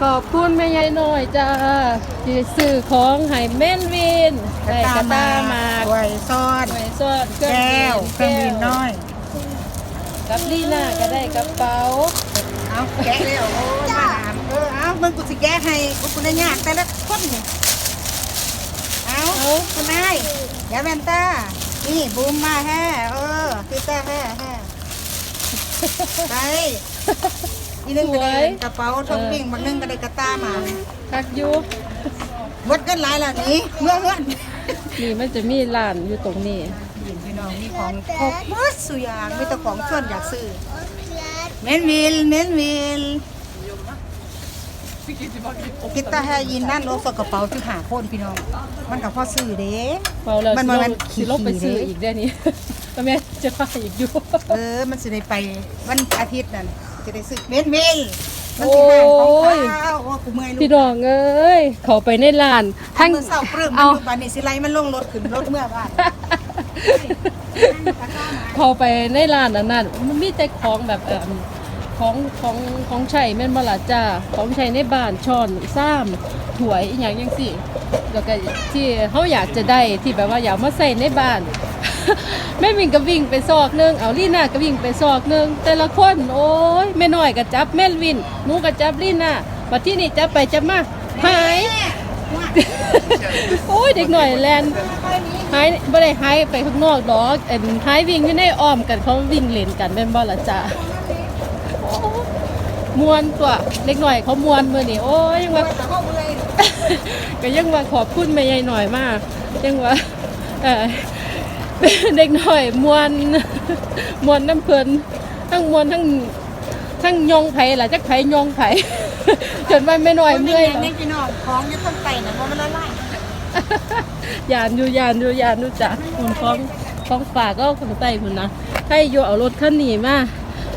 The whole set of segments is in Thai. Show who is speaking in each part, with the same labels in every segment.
Speaker 1: ขอบคุณแม่ยายหน่อยจ้าที่ซื้อของให้แม่นวินได้กระตามา
Speaker 2: ไว้ซ่อน
Speaker 1: ไว้ซ่อนเครื่อง
Speaker 2: แก้วเครื่องบินน้อย
Speaker 1: กับลีน่าก็ได้กระเป๋า
Speaker 2: เอาแกะแล้วโอ้ยมาหลานเออเอามึงกูสิแกะให้กูกูได้ยากแต่ละคนนี่เอา
Speaker 1: เอา
Speaker 2: คุณนายอย่าแว่นตานี่บูมมาแฮ่เออคือตาแฮ่แฮ่ไป อีนึงก็ได้กระเป๋าทงปิ้งบางนึงก็ได้กระตามา
Speaker 1: คักอยู่
Speaker 2: หมดกันหลายแล้วนี่เมื่อเมื่อน
Speaker 1: นี่มันจะมีร้านอยู่ตรงนี้
Speaker 2: พี่น้องมีของครบหมดสุอยางมีแต่ของชวนอยากซื้อเมนวิลเมนวิลกิตาแฮยินนั่นโลสกระเป๋าที่หาโคนพี่น้อง มันกับพ่อซื้อเด้
Speaker 1: เปล่าแล้ว
Speaker 2: มัน
Speaker 1: สิ
Speaker 2: มัน
Speaker 1: ล
Speaker 2: มัน
Speaker 1: ง
Speaker 2: ขี่
Speaker 1: สิลงไปซื้อ
Speaker 2: เด้
Speaker 1: อีกได้นี่ก็แม่จะพาอีกอยู่
Speaker 2: เออ มันสิได้ไปวันอาทิตย์นั่น จะได้ซื้อเมนวิลมันสิห่างของ
Speaker 1: โอ้ย
Speaker 2: ข้าวโอ้กูเมื่อยลู
Speaker 1: พี่
Speaker 2: ก
Speaker 1: น้องเอ้ยเขาไปในร้าน
Speaker 2: ทั้
Speaker 1: ทั้
Speaker 2: ง
Speaker 1: ง
Speaker 2: มือเศร้าปลื้มมัน
Speaker 1: เอา
Speaker 2: อยู่บ้านนี่สิไลมันลงรถขึ้นรถเมื่อบ้าน
Speaker 1: เขาไปในร้านอันนั้นมันมีแต่ของแบบเอ่อของของของใช้แม่นบ่ล่ะจ้าของใช้ในบ้านช้อนซ้ำถ้วยอีหยังจังซี่แล้วก็ที่เฮาอยากจะได้ที่แบบว่าอยากมาใส่ในบ้าน แม่วิ่งก็วิ่งไปซอกหนึงเอาลีน่าก็วิ่งไปซอกหนึงแต่ละคนโอ้ยแม่น้อยก็จับแม่วินหนูก็จับลีน่าบัดที่นี่จับไปจับมาหายโอ้ยเด็กหน่อยแลนหายบ่ได้หายไปข้างนอกดอกเอ็นหายวิ่งอยู่ในอ้อมกันเขาวิ่งเล่นกันแม่นบ่ล่ะจ้าโอ้มวนตัวเด็กหน่อยเขามวนมื้อนี้โอ้ยยังว่า
Speaker 2: แต่เขาเมื่อย
Speaker 1: ก็ยังว่าขอบคุณแม่ใหญ่หน่อยมากยังว่าเออ เด็กหน่อยมวนมวนน้ำเพลินทั้งมวนทั้งทั้งยองไผล่ะจักไผยองไผจนว่าแม่น้อย
Speaker 2: เมื่
Speaker 1: เมื่
Speaker 2: อ
Speaker 1: อยย
Speaker 2: นี่พี่น้องของอยี่ต้นไตนะเพราะมันละลาย
Speaker 1: ยานอยู่ยานอยู่ยานอยู่จ้ะคุณฟ้องฟ้องฝากก็คนใต้คุณนะให้อยู่เอารถคันนี้มา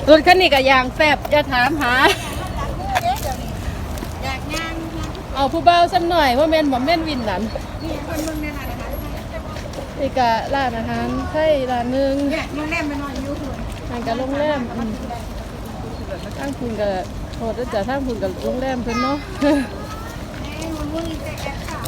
Speaker 1: รถคันนี้กับยางแฟบจะถามหา
Speaker 2: อยากย่าง
Speaker 1: เอาผู้เบาสักหน่อยว่าแม่นบ่แม่นวินนั่น
Speaker 2: นี่คนมึงเนี่ยนะ นะคะ
Speaker 1: นี่กะร้านอาหารไทยร้านหนึง
Speaker 2: เนี่ยมึงแนมไปนอนอยู่คุณ
Speaker 1: ทางกับโรงแรมอืมทางคุณกับโทษด้วยจ้ะทางคุณกับโรงแรมเพิ่นเนาะ
Speaker 2: มึงจะแอบข่าว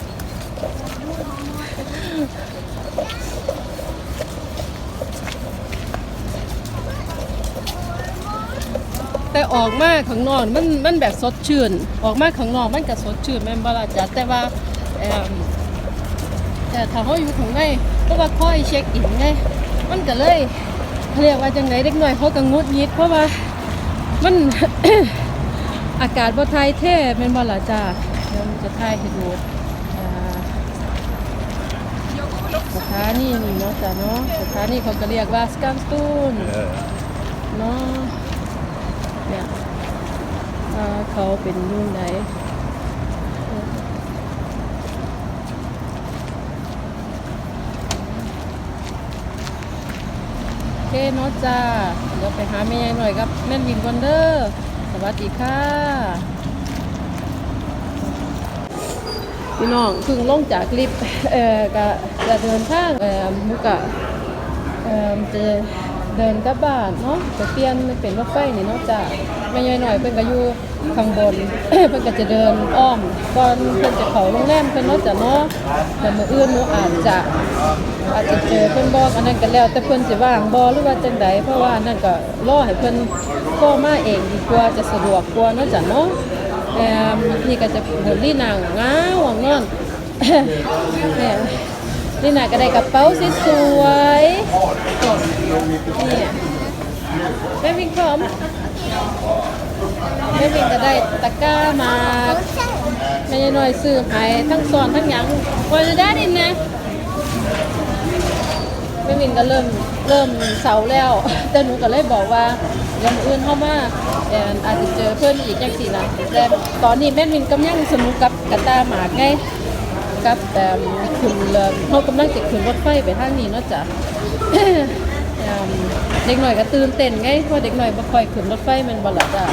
Speaker 1: แต่ออกมาข้างนอกมันมันแบบสดชื่น ออกมาข้างนอกมันก็สดชื่นแม่นบ่ล่ะจ้ะแต่ว่าเอิ่มแต่ถ้าเขาอยู่ข้างใน เพราะว่าคอยเช็คอินไงมันก็เลยเรียกว่าจังไดเด็กน้อยเขาก็งุดหงิดเพราะว่ามัน อากาศบ่ทยเท่แม่นบ่ล่ะจ้ะเดี๋ยวมันจะทายให้ดูสถานีนี่เนาะจ้ะเนาะสถานีเขาก็เรียกว่าสกัมสตูนเนาะเนี่ยเขาเป็นรุ่นไหน เนาะจ้า เดี๋ยวไปหาแม่ยายหน่อยครับแม่นวินวันเดอร์สวัสดีค่ะ พี่น้องเพิ่งลงจากลิฟต์เอ่อก็จะเดินทางเอ่อมุกะเอ่อจะ เดินกลับบ้านเนาะจะเปลี่ยนเป็นรถไฟนี่เนาะจ้ะแม่ยายหน่อยเพิ่นก็อยู่ข้างบน เพิ่นก็จะเดินอ้อมก่อนเพิ่นจะเข้าโรงแรมเพิ่นเนาะจ้ะเนาะแต่มื้ออื่นหนูอาจจะอาจจะเจอเพิ่นบอกอันนั้นก็แล้ว แต่เพิ่นสิว่างบ่หรือว่าจังใดเพราะว่าอันนั้นก็รอให้เพิ่นโทรมาเองดีกว่าจะสะดวกกว่าเนาะจ้ะเนาะเอ่อนี่ก็จะบนลี่นางงาวว่างนอนเนี่ นี่นาก็ได้กระเป๋าสวยๆนี่แม่วิ่งพร้อมแม่วิ่งก็ได้ตะกร้ามาแม่ยายน้อยซื้อให้ทั้งสอนทั้งหยังวันจะได้ดินนะแม่วิ่งก็เริ่มเริ่มเสาแล้ว แต่หนูก็เลยบอกว่าเดี๋ยวมื้ออื่นเข้ามาอาจจะเจอเพื่อนอีกอย่างสีนะแต่ตอนนี้แม่วินกำลังสนุกกับกระตาหมากไง กับแต่ขึ้นเรือเขากำลังจะขึ้นรถไฟไปทางนี้เนาะจ้ะเด็กหน่อยก็ตื่นเต้นไงเพราะเด็กหน่อยบ่ค่อยขึ้นรถไฟมันบ่ล่ะจ้ะ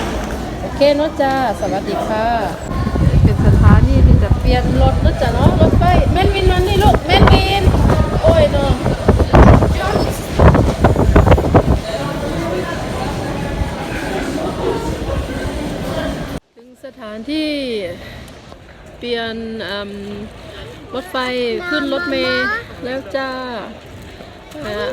Speaker 1: โอเคเนาะจ้าสวัสดีค่ะ เป็นสถานีที่จะเปลี่ยนรถเนาะจ้ะเนาะรถไฟแม่นวินมันนี่ลูกแม่นวินโอ้ยเนาะสถานที่เปลี่ยนอืม รถไฟขึ้นรถเมล์แล้วจ้าเอ่อ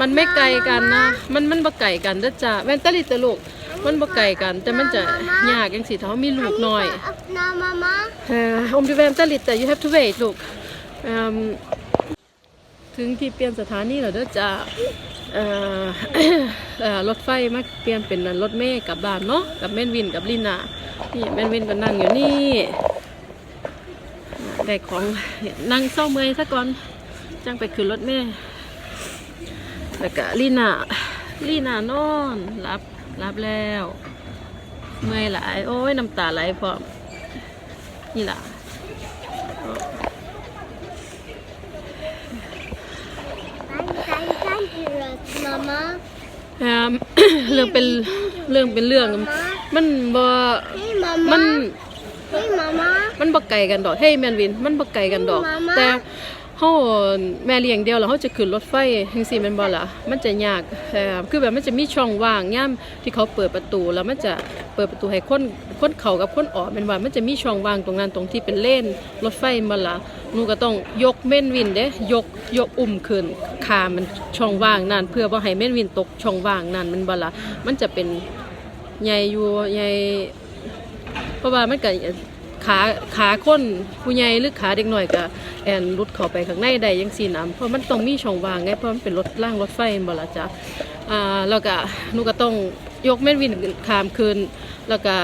Speaker 1: มันไม่ไกลกันนะ มันมันบ่ไกลกันเด้อจ้าแว่นตาลิตะลูก มันบ่ไกลกัน แต่มันจะยากจังสิถ้าเขามีลูกน้อย
Speaker 3: Now, Mama.
Speaker 1: เอ่อ om du väntar lite you have to wait ลูกเอิ่มถึงที่เปลี่ยนสถานีแล้วเด้อจ้าเอ่อเอ่อรถไฟมาเปลี่ยนเป็นรถเมล์กลับบ้านเนาะกับแม่นวินกับลินานี่แม่นวินก็นั่งอยู่นี่ ได้ของนั่งเศร้าเมื่อยซะก่อนจังไปขึ้นรถเมล์แล้วก็ลินาลินานอนรับรับแล้ว เมื่อยหลายโอ้ยน้ำตาไหลพร้อมนี่ล่ะ
Speaker 3: Thank, thank, thank you, Mama.
Speaker 1: แฮมเรื่องเป็นเรื่องเป็นเรื่องมันบ่
Speaker 3: Hey,
Speaker 1: มัน
Speaker 3: Mama. Hey, Mama.
Speaker 1: มันบ่ไกลกันดอกเฮ้ยแมนวิน มันบ่ไกลกันดอก
Speaker 3: มาม่า
Speaker 1: แต่เฮาแม่เลี้ยงเดียวแล้วเฮาจะขึ้นรถไฟจังซี่แม่นบ่ล่ะมันจะยากเอ่อคือแบบมันจะมีช่องว่างย่ามที่เขาเปิดประตูแล้วมันจะเปิดประตูให้คนคนเข้ากับคนออกแม่นว่ามันจะมีช่องว่างตรงนั้นตรงที่เป็นเลนรถไฟแม่นบ่ล่ะหนูก็ต้องยกเม่นวินเด้ยกยกอุ้มขึ้นคามันช่องว่างนั่นเพื่อบ่ให้เม่นวินตกช่องว่างนั่นแม่นบ่ล่ะมันจะเป็นใหญ่อยู่ใหญ่เพราะว่ามันก็ ขาขาคนผู้ใหญ่หรือขาเด็กหน่อยก็แอนรุดเข้าไปข้างในได้ยังสีน้ำเพราะมันต้องมีช่องว่างไงเพราะมันเป็นรถล่างรถไฟบ่ละจ้ะอ่าแล้วก็หนูก็ต้องยกแม่นวินขามคืนแล้วก็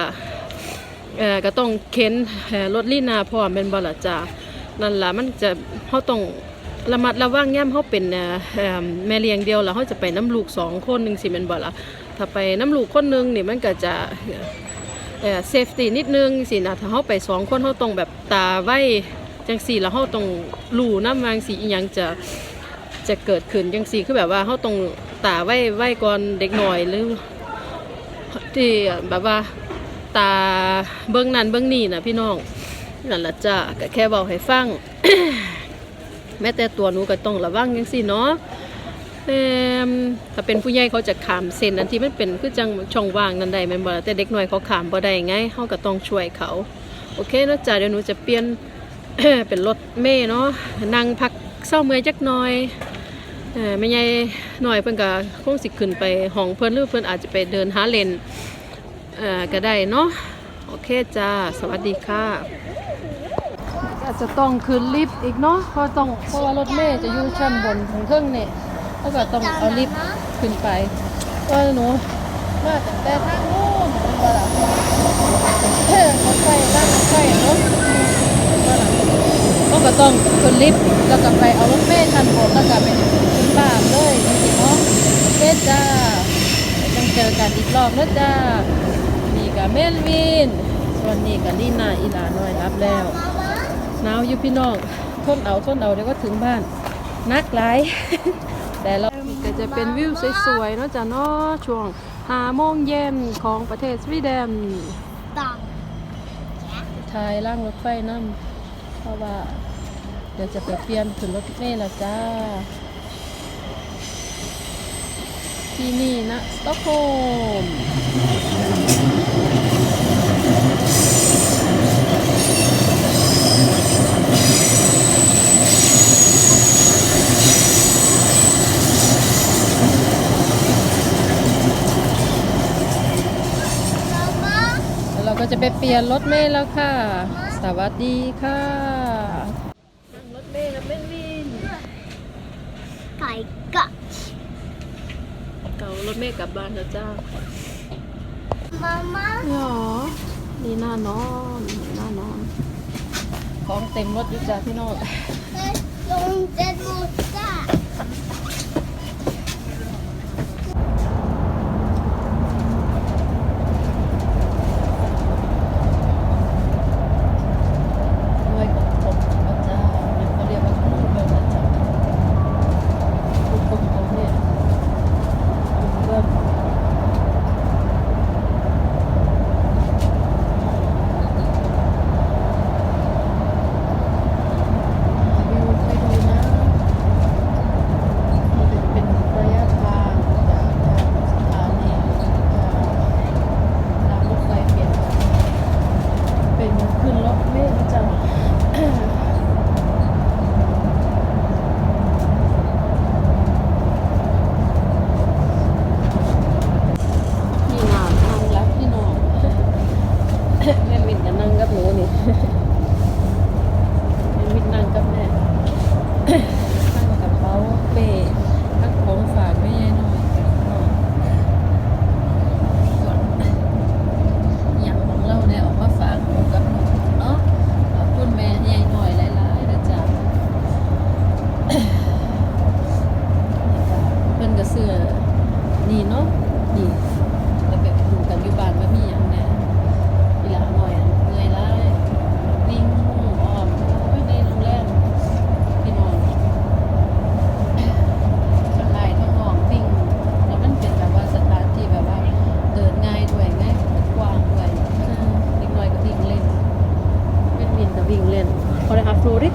Speaker 1: เอ่อก็ต้องเข็นรถลีนาพร้อมเป็นบ่ละจ้ะนั่นล่ะมันจะเฮาต้องระมัดระวังย่ำเฮาเป็นแม่เลี้ยงเดียวแล้วเฮาจะไปน้ำลูกสองคนหนึ่งสิแม่นบ่ละถ้าไปน้ำลูกคนหนึงนี่มันก็จะ เอ่อเซฟตี้นิดนึงสินะถ้าเขาไปสองคนเขาต้องแบบตาไว้จังสี่แล้วเขาต้องรู้น้ำวางสีอีหยังจะจะเกิดขึ้นจังสี่คือแบบว่าเขาต้องตาไว้ไว้ก่อนเด็กหน่อยหรือที่แบบว่าตาเบื้องนั้นเบื้องนี้นะพี่น้องนั่นละจ้ะก็แค่บอกให้ฟัง แม้แต่ตัวหนูก็ต้องระวังจังสี่เนาะ เอิ่ถ้าเป็นผู้ใหญ่เขาจะขามเส้นอันที่มันเป็นคือจังช่องว่างนั่นได้แม่นบ่แต่เด็กน้อยเขาขามบ่ได้ไงเฮาก็ต้องช่วยเขาโอเคเนาะจ้ะเดี๋ยวหนูจะเปลี่ยนเป็นรถเมล์เนาะนั่งพักเศร้าเมื่อยจักหน่อยเออแม่ใหญ่หน่อยเพิ่นก็คงสิขึ้นไปห้องเพิ่นหรือเพิ่นอาจจะไปเดินหาเล่นก็ได้เนาะโอเคจ้าสวัสดีค่ะอาจจะต้องขึ้นลิฟต์อีกเนาะเพราะต้องเพราะว่ารถเมล์จะอยู่ชั้นบนของเครื่องเนี่ย แล้วก็ต้องเอาลิฟต์ขึ้นไปว่าหนูมาตั้งแต่ทางนู้นมันว่าล่ะเฮ้ยรถไฟนั่งรถไฟเนาะว่าล่ะเขาก็ต้องขึ้นลิฟต์แล้วก็ไปเอารถเมล์ชั้นบนแล้วก็ไปขึ้นบ้านเลยจริงๆเนาะโอเคจ้าต้องเจอกันอีกรอบนะจ้านี่กับเมลวินส่วนนี้กับลีน่าอีลาน้อยรับแล้วหนาวอยู่พี่น้องทนเอาทนเอาเดี๋ยวก็ถึงบ้านนักหลาย แต่เราก็จะเป็นวิวสวยๆเนาะจ้ะเนาะช่วงหาโมงเย็นของประเทศสวีเดน
Speaker 3: Dog.
Speaker 1: ทายล่างรถไฟน้ำเพราะว่า เดี๋ยวจะไปเปลี่ยนขึ้นรถเมล์และจ้า ที่นี่นะสต็อกโฮล์ม
Speaker 3: Mama.
Speaker 1: แล้วเราก็จะ ไปเปลี่ยนรถเมล์แล้วค่ะ สวัสดีค่ะ นั่งรถเมล์นะเมนวิน
Speaker 3: My gosh.
Speaker 1: เก่ารถเมล์กลับบ้านแล้วจ้า
Speaker 3: Mama.
Speaker 1: หรอนี่น่านอนนี่น่านอน ของเต็มรถอยู่จ้าพี่น้อง
Speaker 3: Long dead water.
Speaker 1: ด้ว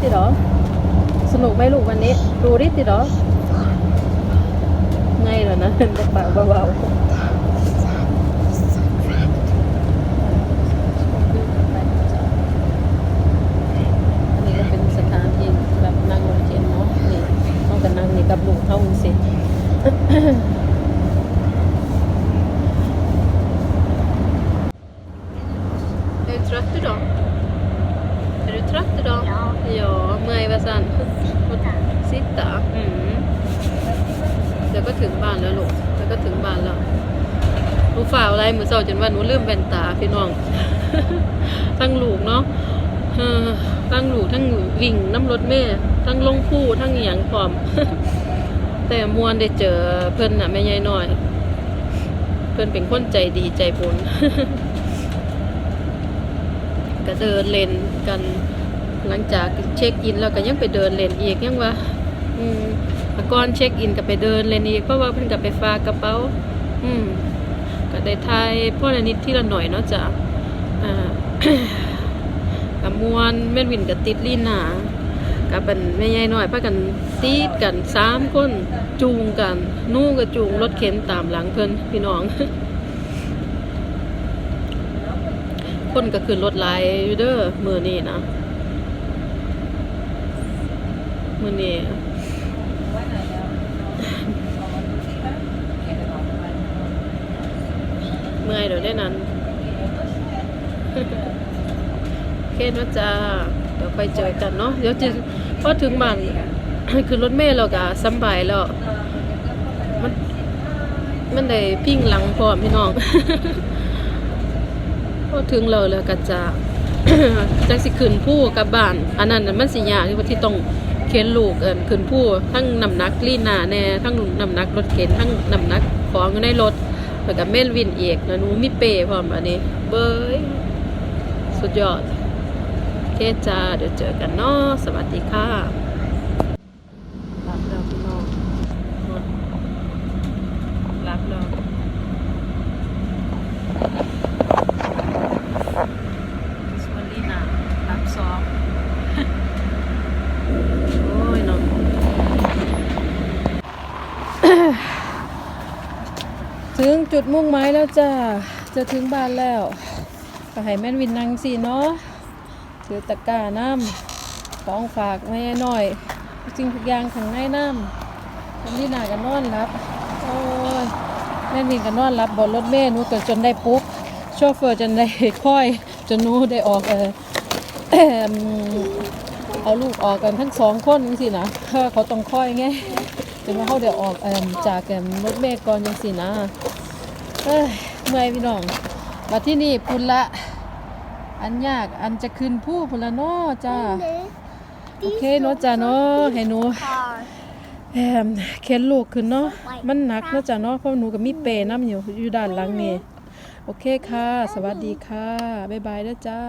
Speaker 1: ติเหรอ สนุกไหมลูกวันนี้ฟลูริดติเหรอง่ายแล้วนะเด็กปาเบาๆอันนี้ก็เป็นสถานที่แบบนั่งรถเข็นเนาะนี่ต้องกันนั่งนี่กับลูกเท่าสิ Är du trött idag? Är du trött idag?
Speaker 3: Ja.
Speaker 1: Ja, Maj vad san? Sitta? Mm. เดี๋ยวก็ถึงบ้านแล้วลูกเดี๋ยวก็ถึงบ้านแล้วหนูฝ่าอะ ไรมือเสาจนว่าหนูลืมแว่นตาพี่น้อง ทั้งลูกเนาะทั้งลูกทั้งวิ่งน้ำรถเมย์ทั้งลงผู้ทั้งอหย่งพร้อม แต่มวนได้เจอเพิ่นน่ะแม่ยายน้อย เพิ่อนเป็นคนใจดีใจบุญก็เดินเล่นกัน หลังจากเช็คอินแล้วก็ยังไปเดินเล่นอีกยังว่าอืมก่อนเช็คอินก็ไปเดินเล่นอีกเพราะว่าเพิ่นก็ไปฝากกระเป๋า อืม ได้ทายพ่อละนิดที่ละหน่อยเนาะจ้ะกับมวนแม่นวินกับติดลีนากับเป็นแม่ยายน้อยพากันตีดกันสามคนจูงกันนู่ก็จูงรถเข็นตามหลังเพิ่อนพี่น้อง คนก็ขึ้นรถหลายอยู่เด้อมือนี้นะมือนี้เมื่อยเดี๋ยวได้นั้นเคนะจ๊ะเดี๋ยวไปเจอกันเนาะเดี๋ยวจะพอถึงบ้านขึ้นรถเมล์เราก็สำบายแล้ว มันมันได้พิ้งหลังพร้อมพี่น้อง พอถึงเราแล้วก็จะจังสิขึ้นผู้กับบ้าน อันนั้นมันสิยากที่ว่าที่ต้องเข็นลูกเอินขึ้นผู้ทั้งน้ำหนักลีนาแน่ทั้งน้ำหนักรถเข็นทั้งน้ำหนักของอยู่ในรถ แล้วก็เมลวินอีกแล้วหนูมีเปรพร้อมอันนี้ เบยสุดยอดโอเคจ้าเดี๋ยวเจอกันเนาะสวัสดีค่ะรับแล้วพี่น้องรับแล้วสวัสดีนะรับสองโอ้ยเนาะ ถึงจุดมุ่งหมายแล้วจ้า จะถึงบ้านแล้วก็ให้แม่นวินนั่งสิเนาะถือตะกร้าน้ำของฝากแม่หน่อย จริงทุกอย่างข้างในน้ำคนที่นากันนอนรับโอ้ยแม่นวินกันนอนรับบนรถเมล์นูก็จนได้ปุ๊บโชเฟอร์จนได้ค่อย จนนูได้ออกเออเอาลูกออกกันทั้งสองคนจังสินะเพราะว่าเขาต้องค่อยไง จนว่าเขาเดี๋ยวออกอจากเอมรถเมล์ก่อนจังสินะเอ้ยเมื่อยพี่น้องมาที่นี่พุ่นละ อันยากอันจะขึ้นผู้พุ่นละเนาะจ้าโอเคเนาะจ้าเนาะให้หนูแอมเข็นลูกขึ้นเนาะมันหนักเนาะจ้ะเนาะเพราะหนูกับมีเปน้ำอยู่อยู่ด้านหลังนี่โอเคค่ะ สวัสดีค่ะ บ๊ายบายเด้อจ้า